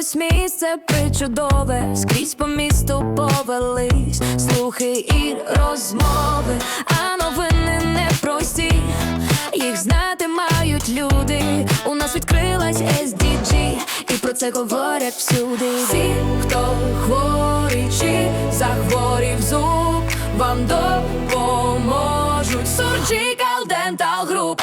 З'явилось місце причудове, скрізь по місту повелись слухи і розмови, а новини непрості, їх знати мають люди. У нас відкрилась SDG, і про це говорять всюди. Всі, хто хворий чи захворів зуб, вам допоможуть. Surgical Dental Group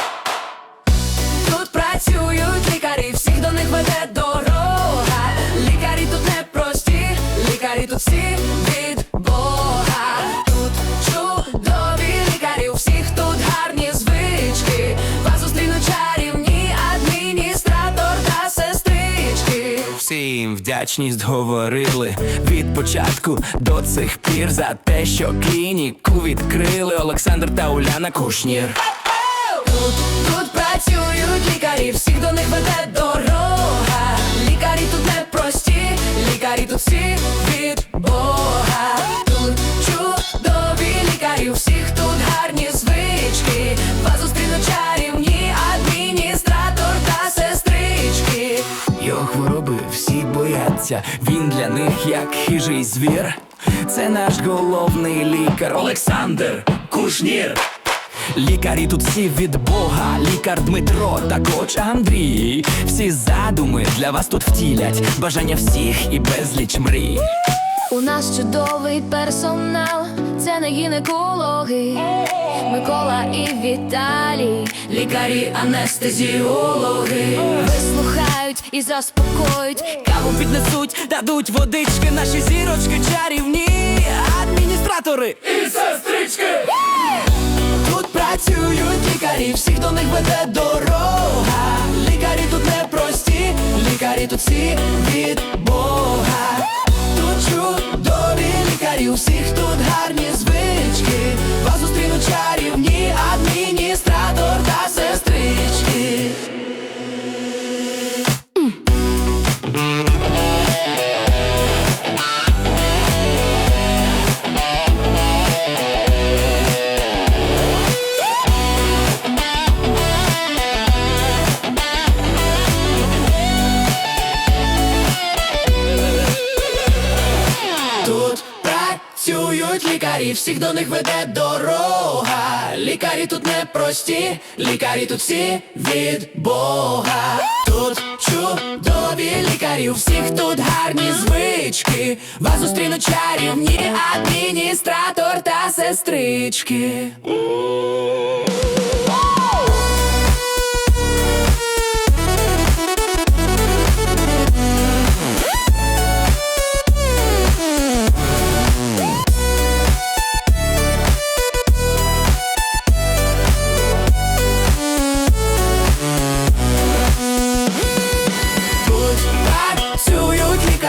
лікарі всі від Бога. Тут чудові лікарі, у всіх тут гарні звички. Вас зустрінуть чарівні адміністратор та сестрички. Всім вдячність говорили від початку до цих пір за те, що клініку відкрили Олександр та Уляна Кушнір. Тут, тут працюють лікарі, всіх до них веде дорога. Лікарі тут не прості, лікарі тут всі бояться, він для них як хижий звір. Це наш головний лікар Олександр Кушнір. Лікарі тут всі від Бога, лікар Дмитро та коч Андрій. Всі задуми для вас тут втілять, бажання всіх і безліч мрій. У нас чудовий персонал, це не гінекологи, Микола і Віталій, лікарі, анестезіологи, вислухають і заспокоють. Каву піднесуть, дадуть водички, наші зірочки чарівні, адміністратори і сестрички. Тут працюють лікарі, всіх до них веде дорога. Лікарі тут не прості, лікарі тут всі від Бога. Лікарі, всіх до них веде дорога. Лікарі тут не прості, лікарі тут всі від Бога. Тут чудові лікарі, у всіх тут гарні звички. Вас зустрінуть чарівні адміністратор та сестрички.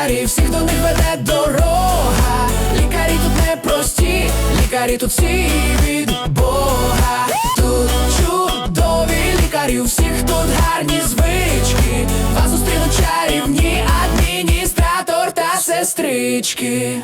Лікарі, всіх до них веде дорога. Лікарі тут не прості, лікарі тут всі від Бога. Тут чудові лікарі, у всіх тут гарні звички. Вас зустрінуть чарівні адміністратор та сестрички.